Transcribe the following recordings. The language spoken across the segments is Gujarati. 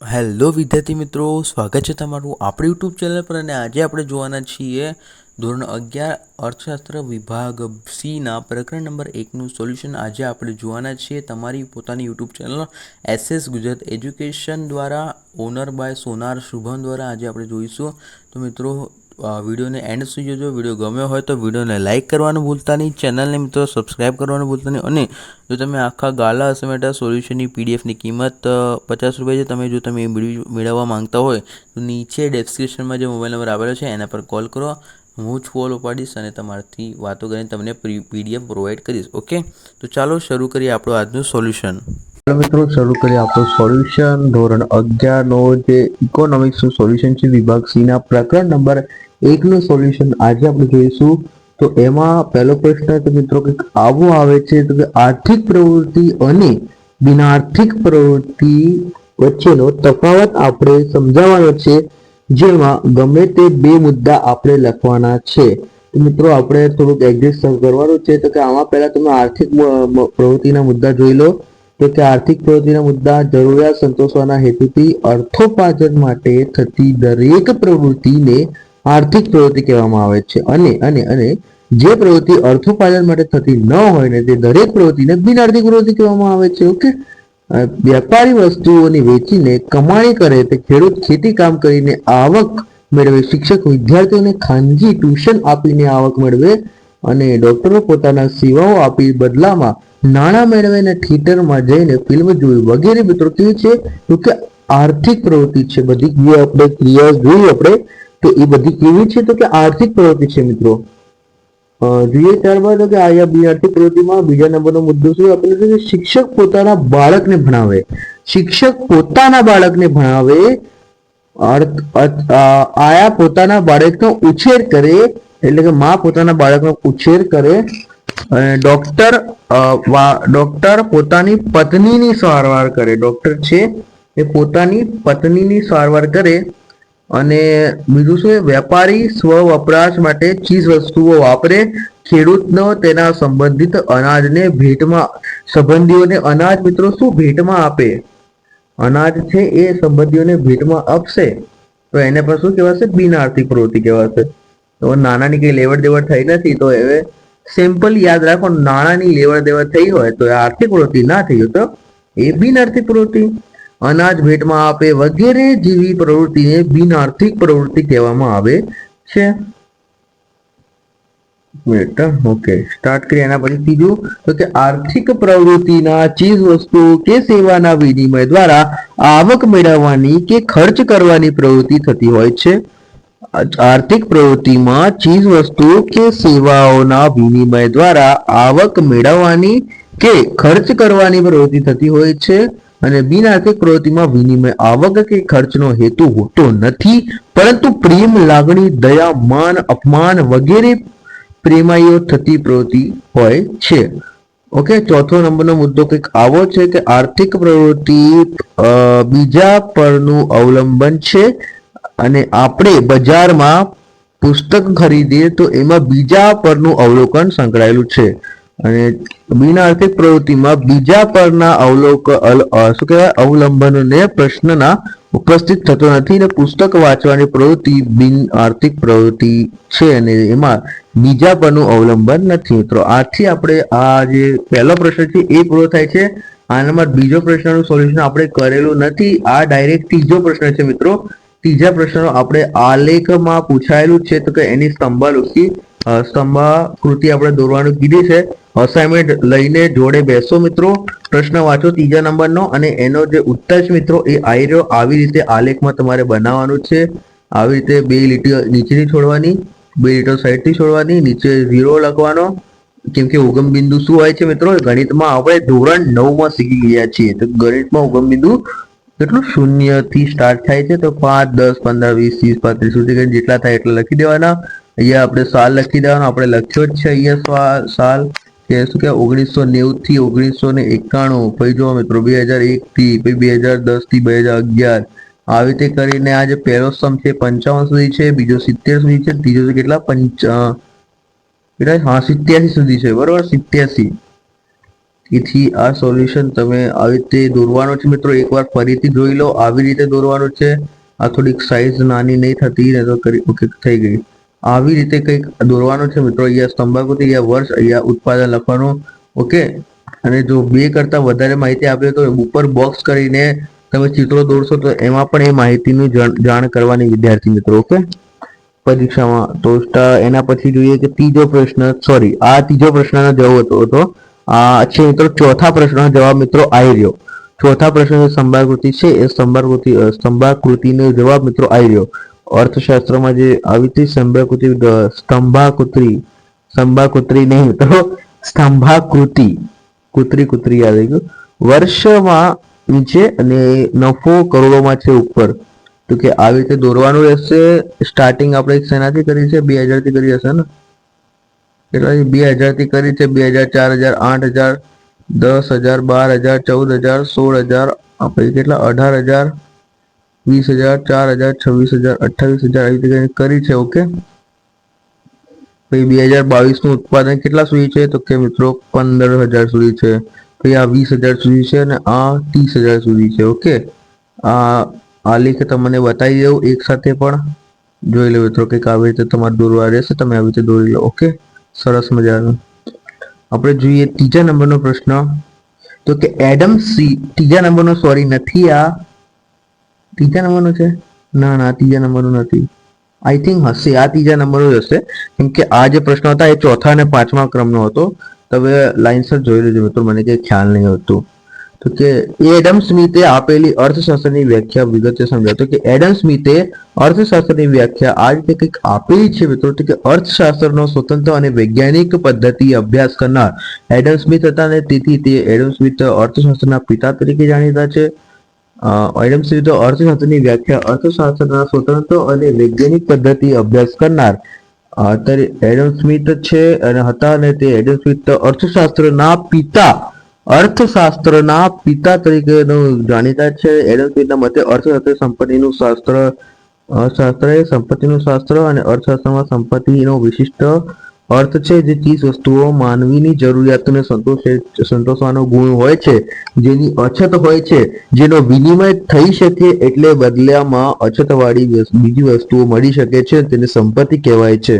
હેલો વિદ્યાર્થી મિત્રો, સ્વાગત છે તમારું આપણી યુટ્યુબ ચેનલ પર અને આજે આપણે જોવાના છીએ ધોરણ અગિયાર અર્થશાસ્ત્ર વિભાગ સીના પ્રકરણ નંબર એકનું સોલ્યુશન. આજે આપણે જોવાના છીએ તમારી પોતાની YouTube channel SS Gujarat education દ્વારા, ઓનર બાય સોનાર શુભમ દ્વારા આજે આપણે જોઈશું. તો મિત્રો વિડીયોને એન્ડ સુધી જોજો. વીડિયો ગમ્યો હોય તો વિડીયોને લાઇક કરવાનું ભૂલતા નહીં. ચેનલને મિત્રો સબસ્ક્રાઇબ કરવાનું ભૂલતા નહીં. અને જો તમે આખા ગાલા અસમેટા સોલ્યુશનની પીડીએફની કિંમત પચાસ રૂપિયા છે, તમે જો તમે મેળવવા માંગતા હોય, તો નીચે ડિસ્ક્રિપ્શનમાં જે મોબાઈલ નંબર આવેલો છે, એના પર કોલ કરો. હું જ ફોલ ઉપાડીશ અને તમારાથી વાતો કરીને તમને પીડીએફ પ્રોવાઈડ કરીશ. ઓકે તો ચાલો શરૂ કરીએ આપણું આજનું સોલ્યુશન મિત્રો શરૂ કરીએ આપણું સોલ્યુશન ધોરણ અગિયારનો જે ઇકોનોમિક્સનું સોલ્યુશન છે વિભાગ સી ના પ્રકરણ નંબર એકનું સોલ્યુશન આજે આપણે જોઈશું તો એમાં પહેલો પ્રશ્ન તો મિત્રો કંઈક આવો આવે છે તો કે આર્થિક પ્રવૃત્તિ અને બિનાર્થિક પ્રવૃત્તિ વચ્ચેનો તફાવત આપણે સમજાવવાનો છે જેમાં ગમે તે બે મુદ્દા આપણે લખવાના છે મિત્રો આપણે થોડુંક એડજસ્ટ કરવાનું છે તો કે આમાં પહેલા તમે આર્થિક પ્રવૃત્તિના મુદ્દા જોઈ લો તો કે આર્થિક પ્રવૃત્તિના મુદ્દા, જરૂરિયાત સંતોષવાના હેતુથી અર્થોપાર્જન માટે થતી દરેક પ્રવૃત્તિને આર્થિક પ્રવૃત્તિ કહેવામાં આવે છે. અને અને અને જે પ્રવૃત્તિ અર્થોપાર્જન માટે થતી ન હોય ને તે દરેક પ્રવૃત્તિને બિનઆર્થિક પ્રવૃત્તિ કહેવામાં આવે છે, ઓકે? વેપારી વસ્તુઓની વેચીને કમાણી કરે તે ખેડૂત ખેતી કામ કરીને આવક મેળવે, શિક્ષક વિદ્યાર્થીઓને ખાનગી ટ્યુશન આપીને આવક મેળવે અને ડોક્ટરો પોતાના સેવાઓ આપી બદલામાં નાણાં મેળવીને થિયેટરમાં જઈને ફિલ્મ જોવી વગેરે મિત્રો, કેવી છે? તો કે આર્થિક પ્રવૃત્તિ છે બધી. જે આપણે ક્રિયા જોઈ આપણે. તો એ બધી કેવી છે? તો કે આર્થિક પ્રવૃત્તિ છે મિત્રો. જોઈએ ત્યારબાદ કે આયા બી આર્થિક પ્રવૃત્તિમાં બીજા નંબરનો મુદ્દો શું આપણે છે શિક્ષક પોતાના બાળકને ભણાવે. શિક્ષક પોતાના બાળકને ભણાવે. આયા પોતાના બાળકનો ઉછેર કરે. એટલે કે મા પોતાના બાળકનો ઉછેર કરે. અને ડોક્ટર ડોક્ટર પોતાની પત્નીની સારવાર કરે. ડોક્ટર છે એ પોતાની પત્નીની સારવાર કરે અને બીજું શું? વેપારી સ્વ વપરાશ માટે ચીજ વસ્તુઓ વાપરે. ખેડૂતનો તેના સંબંધિત અનાજને ભેટમાં, સંબંધીઓને અનાજ મિત્રો શું? ભેટમાં આપે. અનાજ છે એ સંબંધીઓને ભેટમાં આપશે. તો એને પણ શું કહેવાશે? બિન આર્થિક પ્રવૃત્તિ કહેવાશે. તો નાનાની કઈ લેવડ દેવડ થઈ નથી, તો હવે સિમ્પલ યાદ રાખો, નાણાંની લેવડ દેવડ થઈ હોય તો આર્થિક પ્રવૃત્તિ ના થઈ હોય તો એ બિન આર્થિક પ્રવૃત્તિ. અનાજ ભેટમાં આપે વગેરે જેવી પ્રવૃત્તિને બિન આર્થિક પ્રવૃત્તિ કહેવામાં આવે છે. મિનિટ ઓકે સ્ટાર્ટ કરી એના પછી ત્રીજું, તો કે આર્થિક પ્રવૃત્તિના ચીજ વસ્તુ કે સેવાના વિનિમય દ્વારા આવક મેળવવાની કે ખર્ચ કરવાની પ્રવૃત્તિ થતી હોય છે. આર્થિક પ્રવૃત્તિમાં ચીજ વસ્તુ કે સેવાઓના વિનિમય દ્વારા આવક મેળવવાની કે ખર્ચ કરવાની પ્રવૃત્તિ થતી હોય છે અને બિન આર્થિક પ્રવૃત્તિમાં વિનિમય આવક કે ખર્ચનો હેતુ હોતો નથી, પરંતુ પ્રેમ, લાગણી, દયા, માન, અપમાન વગેરે પ્રેમાઈઓ થતી પ્રવૃત્તિ હોય છે. ઓકે, ચોથો નંબરનો મુદ્દો કંઈક આવો છે કે આર્થિક પ્રવૃત્તિ બીજા પરનું અવલંબન છે. અને આપણે બજારમાં પુસ્તક ખરીદીએ તો એમાં બીજા પરનું અવલોકન સંકળાયેલું છે. અને બિનઆર્થિક પ્રવૃત્તિમાં બીજા પરના અવલોક શું કહેવાય? અવલંબનને પ્રશ્નના ઉપસ્થિત થતો નથી ને પુસ્તક વાંચવાની પ્રવૃત્તિ બિન આર્થિક પ્રવૃત્તિ છે અને એમાં બીજા પરનું અવલંબન નથી. મિત્રો આથી આપણે આ જે પહેલો પ્રશ્ન છે એ પૂરો થાય છે. આનામાં બીજો પ્રશ્નનું સોલ્યુશન આપણે કરેલું નથી. આ ડાયરેક્ટ ત્રીજો પ્રશ્ન છે, મિત્રો. ત્રીજા પ્રશ્નો આપણે આલેખમાં પૂછાયેલું છે તો કે એની સ્તંભાલુખી સ્તંભાકૃતિ આપણે દોરવાનું કીધી છે. અસાઇનમેન્ટ લઈને જોડે બેસો મિત્રો. પ્રશ્ન વાંચો ત્રીજા નંબરનો અને એનો જે ઉત્તર છે મિત્રો એ આવી આવી રીતે આલેખમાં તમારે બનાવવાનું છે. આવી રીતે બે લીટીઓ નીચેથી છોડવાની, બે લીટીઓ સાઈડથી છોડવાની, નીચે ઝીરો લખવાનો. કેમ કે ઉગમ બિંદુ શું હોય છે મિત્રો? ગણિતમાં આપણે ધોરણ નવમાં શીખી ગયા છીએ. તો ગણિતમાં ઉગમ બિંદુ કેટલું? શૂન્યથી સ્ટાર્ટ થાય છે, તો પાંચ, દસ, પંદર, વીસ, ત્રીસ, પાંત્રીસ સુધી કરીને જેટલા થાય એટલા લખી દેવાના. અહીંયા આપણે સાલ લખી દેવાનો. આપણે લખ્યો જ છે અહીંયા સાલ. કે શું કે ઓગણીસો નેવું થી ઓગણીસો ને એકાણું. પછી જો મિત્રો, બે હજાર એક થી, પછી બે હજાર દસથી બે હજાર અગિયાર. આવી રીતે કરીને આ જે પહેલો સ્તંભ છે પંચાવન સુધી છે, બીજો સિત્તેર સુધી છે, ત્રીજો કેટલા? પંચ કેટલા? હા, સિત્યાસી સુધી છે. બરોબર? સિત્યાસી. તેથી આ સોલ્યુશન તમે આવી રીતે દોરવાનો છે. મિત્રો, એકવાર ફરીથી જોઈ લો, આવી રીતે દોરવાનું છે. આ થોડીક સાઈઝ નાની નહીં થતી ને તો કરી થઈ ગઈ. આવી રીતે કંઈક દોરવાનું છે. મિત્રો, અહીંયા સ્તંભાકૃતિ અહીંયા વર્ષ, અહીંયા ઉત્પાદન લખવાનું. ઓકે? અને જો બે કરતા વધારે માહિતી આપે તો ઉપર બોક્સ કરીને તમે ચિત્રો દોરશો તો એમાં પણ એ માહિતીની જાણ કરવાની વિદ્યાર્થી મિત્રો, ઓકે? પરીક્ષામાં તો એના પછી જોઈએ કે ત્રીજો પ્રશ્ન સોરી આ ત્રીજો પ્રશ્નનો જવાબ હતો. છે મિત્રો, ચોથા પ્રશ્નનો જવાબ મિત્રો આવી રહ્યો. ચોથા પ્રશ્ન સંભાકૃતિ છે, એ સંભાકૃતિ સ્તંભાકૃતિનો જવાબ મિત્રો આવી રહ્યો. અર્થશાસ્ત્રમાં જે આવી હતી સંભાકૃતિ સ્તંભાકૃતિ સંભાકૃતિ નહીં મિત્રો, સ્તંભાકૃતિ, કૂતરી કૂતરી યાદ આવી ગયું. વર્ષમાં નીચે અને નફો કરોડોમાં છે ઉપર. તો કે આવી રીતે દોરવાનું રહેશે સ્ટાર્ટિંગ આપણે શેનાથી કરી છે? બે હજારથી કરી હશે ને? કેટલા બે હજારથી કરી છે, બે હજાર, ચાર હજાર, આઠ હજાર, દસ હજાર, બાર હજાર, ચૌદ હજાર, સોળ હજાર પછી કેટલા? અઢાર હજાર, વીસ હજાર, ચાર હજાર, છવ્વીસ હજાર, અઠ્ઠાવીસ હજાર આવી રીતે કરી છે, ઓકે? પછી બે હજાર બાવીસનું ઉત્પાદન કેટલા સુધી છે? તો કે મિત્રો પંદર હજાર સુધી છે. પછી આ વીસ હજાર સુધી છે અને આ ત્રીસ હજાર સુધી છે, ઓકે? આ આ લેખ તમને બતાવી દઉં એક સાથે પણ. જોઈ લો મિત્રો કે આવી રીતે તમારે દોરવા રહેશે, તમે આવી રીતે દોરી લો, ઓકે? સરસ મજાનું. આપણે જોઈએ ત્રીજા નંબરનો પ્રશ્ન. તો કે એડમ સી, ત્રીજા નંબરનો સોરી નથી આ. ત્રીજા નંબરનો છે? ના ના, ત્રીજા નંબરનો નથી. આઈ થિંક હશે, આ ત્રીજા નંબરનો જ હશે. કેમ કે આ જે પ્રશ્ન હતા, એ ચોથા અને પાંચમા ક્રમનો હતો. તમે લાઇનસર જોઈ લેજો મિત્રો, મને કંઈ ખ્યાલ નહીં હતું. તો કે એડમ સ્મિથે આપેલી અર્થશાસ્ત્રની વ્યાખ્યા વિગતે સમજાવતો કે એડમ સ્મિથે અર્થશાસ્ત્રની વ્યાખ્યા આ રીતે કંઈક આપેલી છે મિત્રો. કે અર્થશાસ્ત્રનો સ્વતંત્ર અને વૈજ્ઞાનિક પદ્ધતિ અભ્યાસ કરનાર એડમ સ્મિથ હતા અને તેથી તે એડમ સ્મિથ અર્થશાસ્ત્રના પિતા તરીકે જાણીતા છે. એડમ સ્મિથ અર્થશાસ્ત્રની વ્યાખ્યા અર્થશાસ્ત્રના સ્વતંત્ર અને વૈજ્ઞાનિક પદ્ધતિ અભ્યાસ કરનાર અત્યારે એડમ સ્મિથ છે અને હતા અને તે એડમ સ્મિથ અર્થશાસ્ત્રના પિતા અર્થશાસ્ત્રના પિતા તરીકે જાણીતા છે. એડમ સ્મિથના મતે અર્થશાસ્ત્ર સંપત્તિનું શાસ્ત્ર અર્થશાસ્ત્ર શાસ્ત્ર એ સંપત્તિનું શાસ્ત્ર અને અર્થશાસ્ત્રમાં સંપત્તિનો વિશિષ્ટ અર્થ છે જે ચીજ વસ્તુઓ માનવીની જરૂરિયાતોને સંતોષે સંતોષવાનો ગુણ હોય છે, જેની અછત હોય છે, જેનો વિનિમય થઈ શકે એટલે બદલામાં અછતવાળી બીજી વસ્તુઓ મળી શકે છે, તેને સંપત્તિ કહેવાય છે.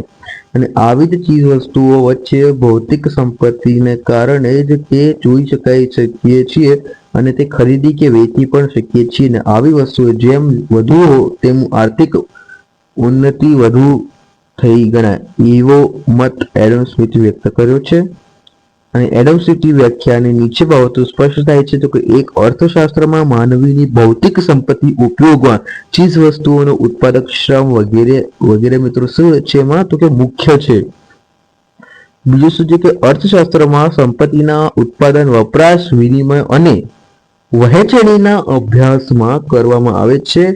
અને આવી જ ચીજ વસ્તુઓ વચ્ચે ભૌતિક સંપત્તિને કારણે જ તે જોઈ શકાય શકીએ છીએ અને તે ખરીદી કે વેચી પણ શકીએ છીએ. અને આવી વસ્તુઓ જેમ વધુ તેમ આર્થિક ઉન્નતિ વધુ થઈ ગણાય. એવો મત એડમ સ્મિથ વ્યક્ત કર્યો છે. અને એડમ સ્મિથની વ્યાખ્યાની નીચે બાબતો સ્પષ્ટ થાય છે તો કે એક અર્થશાસ્ત્રમાં માનવીની ભૌતિક સંપત્તિ ઉપયોગમાં ચીજ વસ્તુઓનો ઉત્પાદક શ્રમ વગેરે વગેરે મિત્રો શું છે એમાં? તો કે મુખ્ય છે. બીજું શું છે કે અર્થશાસ્ત્રમાં સંપત્તિના ઉત્પાદન, વપરાશ, વિનિમય અને વહેંચણીના અભ્યાસમાં કરવામાં આવે છે.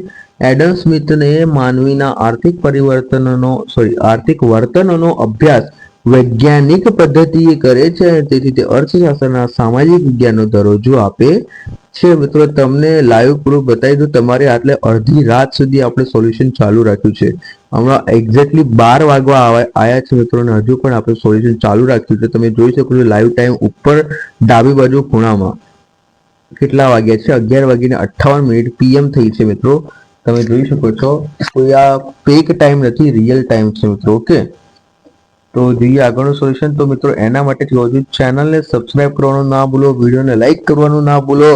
એડમ સ્મિથને માનવીના આર્થિક પરિવર્તનનો સોરી આર્થિક વર્તનનો અભ્યાસ વૈજ્ઞાનિક પદ્ધતિએ કરે છે અને તેથી તે અર્થશાસ્ત્રના સામાજિક વિજ્ઞાનનો દરજ્જો આપે છે. મિત્રો, તમને લાઈવ પ્રૂફ બતાવી દઉં. તમારે આટલે અડધી રાત સુધી આપણે સોલ્યુશન ચાલુ રાખ્યું છે. હમણાં એક્ઝેક્ટલી બાર વાગવા આવ્યા છે મિત્રો હજુ પણ આપણે સોલ્યુશન ચાલુ રાખ્યું છે. તમે જોઈ શકો છો લાઈવ ટાઈમ ઉપર ડાબી બાજુ ખૂણામાં. કેટલા વાગ્યા છે? અગિયાર વાગીને અઠ્ઠાવન મિનિટ પીએમ થઈ છે મિત્રો. તમે જોઈ શકો છો, કોઈ આ ફેક ટાઈમ નથી રિયલ ટાઈમ છે મિત્રો ઓકે તો જોઈએ આગળનું સોલ્યુશન તો મિત્રો, એના માટે હજુ ચેનલને સબસ્ક્રાઇબ કરવાનું ના ભૂલો વિડીયોને લાઇક કરવાનું ના ભૂલો,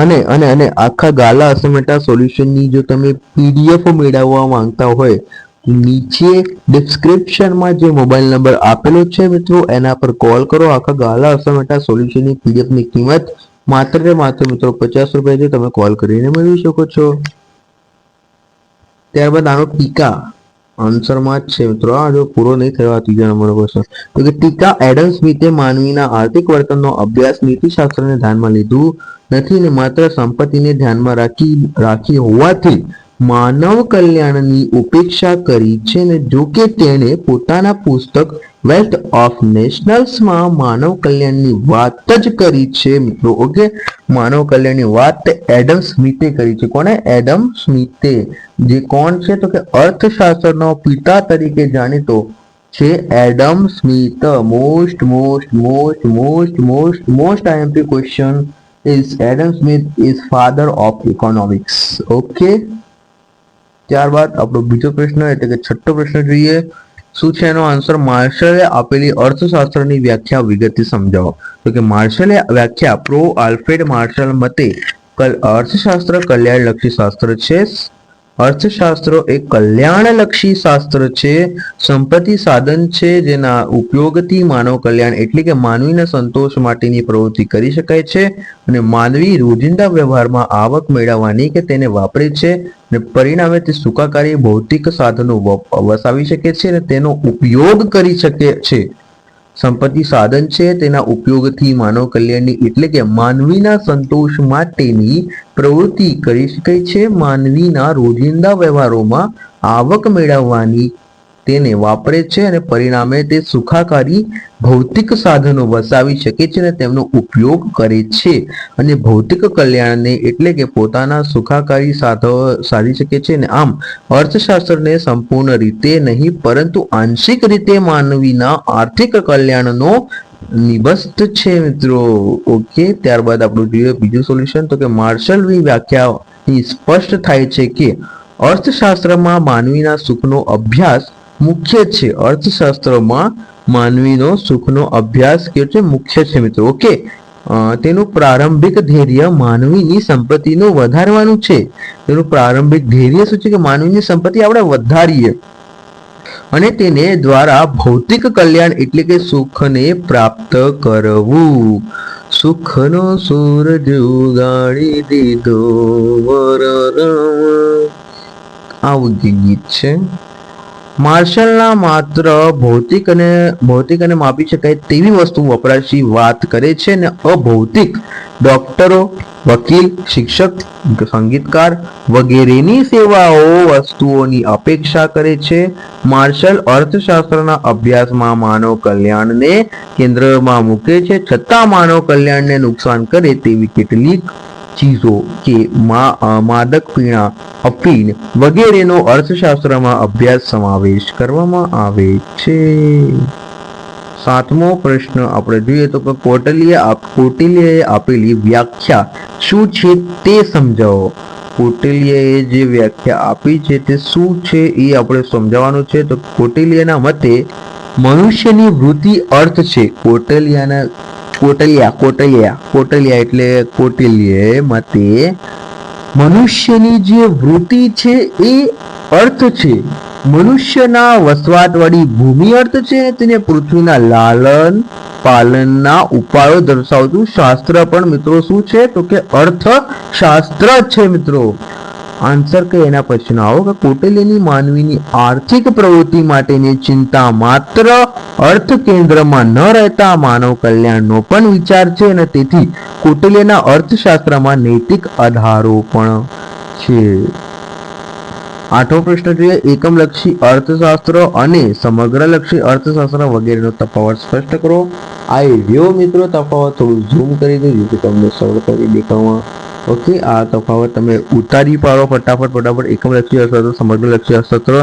અને અને અને આખા ગાલા અસમેટા સોલ્યુશનની જો તમે પીડીએફ મેળવવા માંગતા હોય નીચે ડિસ્ક્રિપ્શનમાં જે મોબાઈલ નંબર આપેલો છે મિત્રો, એના પર કોલ કરો. આખા ગાલા અસમેટા સોલ્યુશનની પીડીએફની કિંમત માત્ર ને માત્ર મિત્રો પચાસ રૂપિયાથી તમે કોલ કરીને મેળવી શકો છો. ત્યારબાદ આનો ટીકા. આન્સરમાં જ છે મિત્રો, આ જો પૂરો નહીં થયો, આ ત્રીજા નંબરનો પ્રશ્ન તો કે ટીકા એડમ સ્મિથે માનવીના આર્થિક વર્તનનો અભ્યાસ નીતિશાસ્ત્રને ધ્યાનમાં લીધું નથી ને માત્ર સંપત્તિને ધ્યાનમાં રાખી રાખી હોવાથી માનવ કલ્યાણની ઉપેક્ષા કરી છે ને જો કે તેણે પોતાના પુસ્તક વેલ્થ ઓફ નેશનલ્સમાં માનવ કલ્યાણની વાત જ કરી છે મિત્રો, ઓકે? માનવ કલ્યાણની વાત એડમ સ્મિથે કરી છે. કોને? એડમ સ્મિથે. જે કોણ છે? તો કે અર્થશાસ્ત્રનો પિતા તરીકે જાણીતો છે Adam Smith. Most most most most most most IMP question is Adam Smith is father of economics okay ત્યારબાદ આપણો બીજો પ્રશ્ન એટલે કે છઠ્ઠો પ્રશ્ન જોઈએ. શું છે એનો આન્સર માર્શલે આપેલી અર્થશાસ્ત્રની વ્યાખ્યા વિગતથી સમજાવો. તો કે માર્શલે વ્યાખ્યા પ્રો આલ્ફ્રેડ માર્શલ મતે અર્થશાસ્ત્ર કલ્યાણલક્ષી શાસ્ત્ર છે. અર્થશાસ્ત્ર એ કલ્યાણલક્ષી શાસ્ત્ર છે, સંપત્તિ સાધન છે, જેના ઉપયોગથી માનવ કલ્યાણ એટલે કે માનવીના સંતોષ માટેની પ્રવૃત્તિ કરી શકાય છે અને માનવી રોજિંદા વ્યવહારમાં આવક મેળવવાની કે તેને વાપરે છે અને પરિણામે તે સુખાકારી ભૌતિક સાધનો વસાવી શકે છે અને તેનો ઉપયોગ કરી શકે છે. સંપત્તિ સાધન છે, તેના ઉપયોગથી માનવ કલ્યાણની એટલે કે માનવીના સંતોષ માટેની પ્રવૃત્તિ કરી શકાય છે. માનવીના રોજિંદા વ્યવહારોમાં આવક મેળવવાની તેને વાપરે છે અને પરિણામે તે સુખાકારી ભૌતિક સાધનો વસાવી શકે છે અને તેમનો ઉપયોગ કરે છે. અને ભૌતિક કલ્યાણને એટલે કે પોતાના સુખાકારી સાધો સાધી શકે છે અને આમ અર્થશાસ્ત્રને સંપૂર્ણ રીતે નહીં, પરંતુ આંશિક રીતે માનવીના આર્થિક કલ્યાણનો નિબસ્ત છે મિત્રો. ઓકે, ત્યારબાદ આપણું જોઈએ બીજું સોલ્યુશન. તો કે માર્શલની વ્યાખ્યાથી સ્પષ્ટ થાય છે કે અર્થશાસ્ત્રમાં માનવીના સુખનો અભ્યાસ મુખ્ય છે. અર્થશાસ્ત્રમાં માનવીનો સુખનો અભ્યાસ કે છે? મુખ્ય છે મિત્રો. ઓકે. તેનું પ્રારંભિક ધૈર્ય માનવીની સંપત્તિનું વધારવાનું છે. તેનું પ્રારંભિક ધૈર્ય શું છે કે માનવીની સંપત્તિ આપણે વધારીએ. અને તેને દ્વારા ભૌતિક કલ્યાણ એટલે કે સુખને પ્રાપ્ત કરવું. સુખનો સૂરજ ઉગાડી દીધો, વરરામ. આવું ગીત છે. માર્શલના માત્ર ભૌતિક અને ભૌતિક અને માપી શકાય તેવી વસ્તુ વપરાશી વાત કરે છે અને અભૌતિક ડોક્ટરો, વકીલ, શિક્ષક, સંગીતકાર વગેરેની સેવાઓ વસ્તુઓની અપેક્ષા કરે છે. માર્શલ અર્થશાસ્ત્રના અભ્યાસમાં માનવ કલ્યાણને કેન્દ્રમાં મૂકે છે. છતાં માનવ કલ્યાણને નુકસાન કરે તેવી કેટલીક ચીજો કે માદક પીણા, અફીણ વગેરેનો અર્થશાસ્ત્રમાં અભ્યાસ સમાવેશ કરવામાં આવે છે. સાતમો પ્રશ્ન આપણે જોઈએ તો કે કોટલીએ કોટિલ્યએ આપેલી વ્યાખ્યા શું છે તે સમજાવો. કોટિલ્યએ જે વ્યાખ્યા આપી છે તે શું છે એ આપણે સમજાવવાનું છે તો કોટિલ્યના મતે મનુષ્યની વૃત્તિ અર્થ છે. કોટલિયાના કોટલિયા કોટલિયા કોટલિયા એટલે કોટલીય મતે મનુષ્યની જે વૃત્તિ છે એ અર્થ છે. મનુષ્યના વસવાટવાળી ભૂમિ અર્થ છે, તેને પૃથ્વીના લાલન, પાલનના ઉપાયો દર્શાવતું શાસ્ત્ર પણ મિત્રો શું છે? તો કે અર્થ શાસ્ત્ર છે મિત્રો. આન્સર કે એના પછીનો આવો કે કૌટિલ્યની માનવીની આર્થિક પ્રવૃત્તિ માટેની ચિંતા માત્ર અર્થ કેન્દ્રમાં ન રહેતા માનવ કલ્યાણનો પણ વિચાર છે અને તેથી કૌટિલ્યના અર્થશાસ્ત્રમાં નૈતિક આધારો પણ છે. આઠમો પ્રશ્ન જોઈએ, એકમલક્ષી અર્થશાસ્ત્ર અને સમગ્રલક્ષી અર્થશાસ્ત્ર વગેરેનો તફાવત સ્પષ્ટ કરો. આ રહ્યો મિત્રો, તફાવત થોડું ઝૂમ કરી દો જેથી તમને સરળતાથી દેખાવામાં ઓકે, આ તફાવત તમે ઉતારી પાડો ફટાફટ ફટાફટ એકમલક્ષી અર્થશાસ્ત્ર સમગ્રલક્ષી અર્થશાસ્ત્ર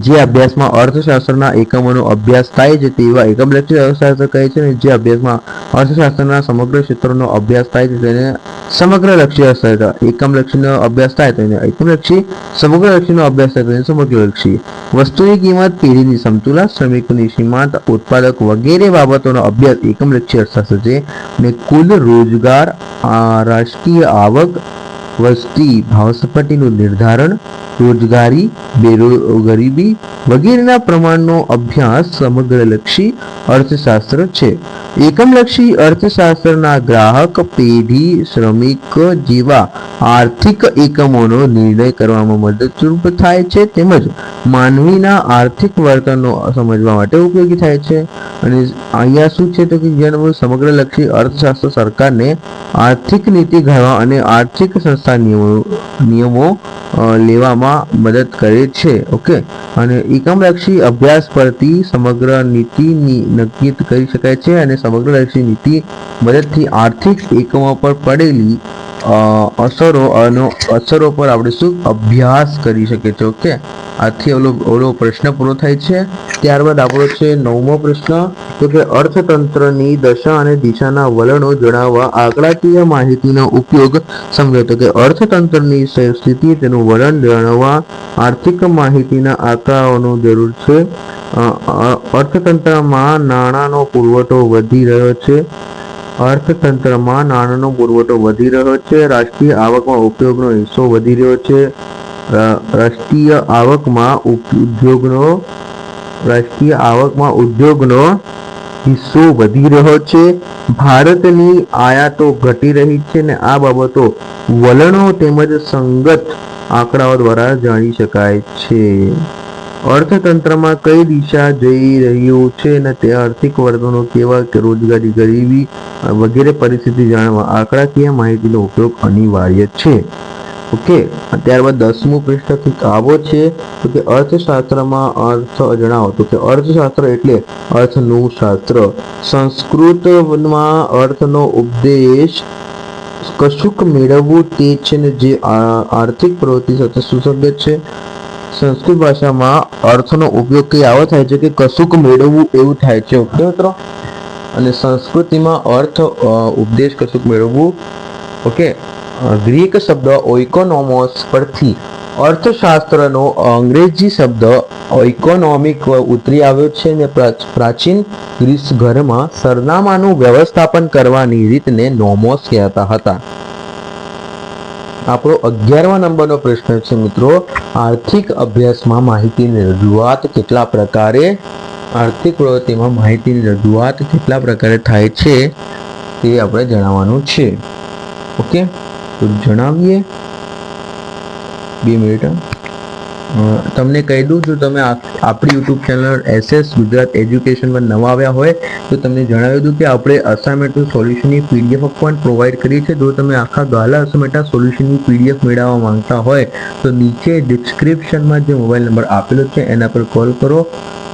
જે અભ્યાસમાં અર્થશાસ્ત્રના એકમોનો અભ્યાસ થાય છે તેવા એકમલક્ષી અર્થશાસ્ત્ર કહે છે અને જે અભ્યાસમાં અર્થશાસ્ત્રના સમગ્ર ક્ષેત્રોનો અભ્યાસ થાય છે તેને સમગ્રલક્ષી અર્થશાસ્ત્ર એકમલક્ષીનો અભ્યાસ થાય તો એને એકમલક્ષી સમગ્રલક્ષીનો અભ્યાસ થાય તો એને સમગ્રલક્ષી વસ્તુની કિંમત પેઢીની સમતુલા, શ્રમિકોની સીમાંત, ઉત્પાદક વગેરે બાબતોનો અભ્યાસ એકમલક્ષી અર્થશાસ્ત્ર છે અને કુલ રોજગાર રાષ્ટ્રીય આવક વસ્તી ભાવસપાટીનું નિર્ધારણ રોજગારી બેરો વગેરેના પ્રમાણનો અભ્યાસ સમગ્રલક્ષી અર્થશાસ્ત્ર છે. એકમલક્ષી અર્થશાસ્ત્રના ગ્રાહક પેઢી શ્રમિક જેવા આર્થિક એકમોનો નિર્ણય કરવામાં મદદરૂપ થાય છે તેમજ માનવીના આર્થિક વર્તનનો સમજવા માટે ઉપયોગી થાય છે. અને અહીંયા શું છે તો કે જેનું સમગ્રલક્ષી અર્થશાસ્ત્ર સરકારને આર્થિક નીતિ ઘડવા અને આર્થિક સંસ્થા નિયમો નિયમો અ, લેવામાં મદદ કરે છે, ઓકે? અને એકમલક્ષી અભ્યાસ પરથી સમગ્ર નીતિની નક્કી કરી શકાય છે અને સમગ્રલક્ષી નીતિ મદદથી આર્થિક એકમો પર પડેલી અસરો અસરો પર આપણે શું અભ્યાસ કરી શકીએ છીએ, ઓકે? આથી ઓલો ઓલો પ્રશ્ન પૂરો થાય છે. ત્યારબાદ આપણો છે નવમો પ્રશ્ન. તો કે અર્થતંત્રની દશા અને દિશાના વલણો જણાવવા આંકડાકીય માહિતીનો ઉપયોગ સમજો. તો કે અર્થતંત્રની સ્થિતિ તેનું વલણ જણાવવા આર્થિક માહિતીના આંકડાઓનો જરૂર છે. અર્થતંત્રમાં નાણાંનો પુરવઠો વધી રહ્યો છે. અર્થતંત્રમાં નાણાંનો પુરવઠો વધી રહ્યો છે. રાષ્ટ્રીય આવકમાં ઉપયોગનો હિસ્સો વધી રહ્યો છે. રાષ્ટ્રીય આવકમાં ઉદ્યોગનો રાષ્ટ્રીય આવકમાં ઉદ્યોગનો હિસ્સો વધી રહ્યો છે. ભારતની આયાતો ઘટી રહી છે ને આ બાબતો વલણો તેમજ સંગત આંકડાઓ દ્વારા જાણી શકાય છે. અર્થતંત્રમાં કઈ દિશા જઈ રહ્યું છે અને તે આર્થિક વર્તનો કેવા કે રોજગારી ગરીબી વગેરે પરિસ્થિતિ જાણવા આંકડાકીય માહિતીનો ઉપયોગ અનિવાર્ય છે. ઓકે ત્યારબાદ દસમું કંઈક આવો છે, તો કે અર્થશાસ્ત્રમાં અર્થ જણાવો. તો કે અર્થશાસ્ત્ર એટલે અર્થનું શાસ્ત્ર. સંસ્કૃતમાં અર્થનો ઉપદેશ કશુંક મેળવવું તે છે ને જે આર્થિક પ્રવૃત્તિ સાથે સુસંગત છે. સંસ્કૃત ભાષામાં અર્થનો ઉપયોગ કઈ આવો થાય છે કે કશુંક મેળવવું એવું થાય છે. ઓકે મિત્રો? અને સંસ્કૃતિમાં અર્થ ઉપદેશ કશુંક મેળવવું. ઓકે? ગ્રીક શબ્દ ઓઇકોનોમોસ પરથી અર્થશાસ્ત્રનો અંગ્રેજી શબ્દ ઇકોનોમિક ઉતરી આવ્યો છે અને પ્રાચીન ગ્રીસ ઘરમાં સરનામાનું વ્યવસ્થાપન કરવાની રીતને નોમોસ કહેતા હતા. આપણો અગિયારમા નંબરનો પ્રશ્ન છે મિત્રો, આર્થિક અભ્યાસમાં માહિતીની રજૂઆત કેટલા પ્રકારે? આર્થિક પ્રવૃત્તિમાં માહિતીની રજૂઆત કેટલા પ્રકારે થાય છે તે આપણે જણાવવાનું છે. ઓકે? તો જણાવીએ. બે મિનિટ તમને કહી દઉં, જો તમે આપણી યુટ્યુબ ચેનલ એસએસ ગુજરાત એજ્યુકેશનમાં નવા આવ્યા હોય, તો તમને જણાવી દઉં કે આપણે અસાઇનમેન્ટનું સોલ્યુશનની પીડીએફ પણ પ્રોવાઈડ કરી છે. જો તમે આખા ગાલા અસાઇનમેન્ટના સોલ્યુશનની પીડીએફ મેળવવા માંગતા હોય, તો નીચે ડિસ્ક્રિપ્શનમાં જે મોબાઈલ નંબર આપેલો છે, એના પર કોલ કરો.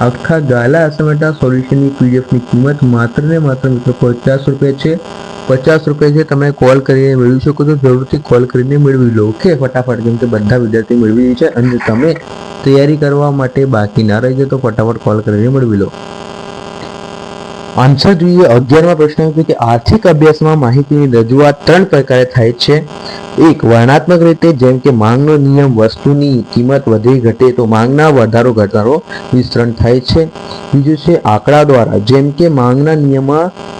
આખા ગાલા અસાઇનમેન્ટના સોલ્યુશનની પીડીએફની કિંમત માત્ર ને માત્ર મિત્રો પચાસ રૂપિયા છે. પચાસ રૂપિયા છે તમે કોલ કરીને મેળવી શકો છો, જરૂરથી કોલ કરીને મેળવી લો. ઓકે ફટાફટ કેમ કે બધા વિદ્યાર્થી મેળવી છે અને તમે તૈયારી કરવા માટે બાકી ના રહી જાય તો ફટાફટ કોલ કરીને મેળવી લો. આન્સર જોઈએ અગિયારમા પ્રશ્ન કે આર્થિક અભ્યાસમાં માહિતીની રજૂઆત ત્રણ પ્રકારે થાય છે. એક વર્ણાત્મક રીતે જેમ કે માંગનો નિયમ વસ્તુની કિંમત વધે ઘટે તો માંગના વધારો ઘટાડો વિસ્તરણ થાય છે. બીજું છે આંકડા દ્વારા જેમ કે માંગના નિયમ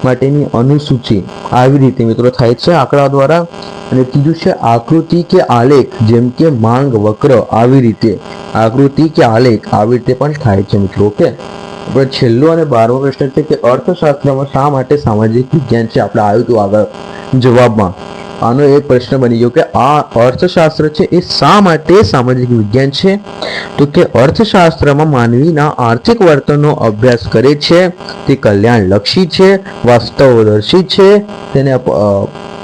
માટેની અનુસૂચિ આવી રીતે મિત્રો થાય છે આંકડા દ્વારા. અને ત્રીજું છે આકૃતિ કે આલેખ જેમ કે માંગ વક્ર આવી રીતે. આકૃતિ કે આલેખ આવી રીતે પણ થાય છે મિત્રો, ઓકે? આપણે છેલ્લો અને બારમો પ્રશ્ન છે કે અર્થશાસ્ત્રમાં શા માટે સામાજિક વિજ્ઞાન છે? આપણે આવ્યું હતું આગળ જવાબમાં. આનો એક પ્રશ્ન બની ગયો કે આ અર્થશાસ્ત્ર છે એ શા માટે સામાજિક વિજ્ઞાન છે? તો કે અર્થશાસ્ત્રમાં માનવીના આર્થિક વર્તનનો અભ્યાસ કરે છે, તે કલ્યાણલક્ષી છે, વાસ્તવદર્શી છે, તેને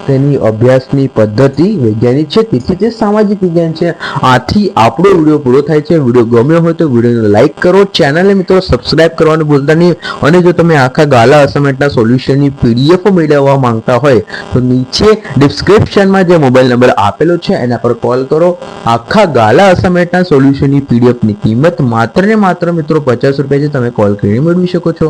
તેની અભ્યાસની પદ્ધતિ વૈજ્ઞાનિક છે, તેથી તે સામાજિક વિજ્ઞાન છે. આથી આપણો વીડિયો પૂરો થાય છે. વીડિયો ગમ્યો હોય તો વિડીયોને લાઈક કરો, ચેનલને મિત્રો સબસ્ક્રાઇબ કરવાનું ભૂલતા નહીં. અને જો તમે આખા ગાલા અસાઇનમેન્ટના સોલ્યુશનની પીડીએફ મેળવવા માંગતા હોય, તો નીચે ડિસ્ક્રિપ્શનમાં જે મોબાઈલ નંબર આપેલો છે, એના પર કોલ કરો. આખા ગાલા અસાઇનમેન્ટના સોલ્યુશનની પીડીએફની કિંમત માત્ર ને માત્ર મિત્રો પચાસ રૂપિયા છે. તમે કોલ કરીને મેળવી શકો છો.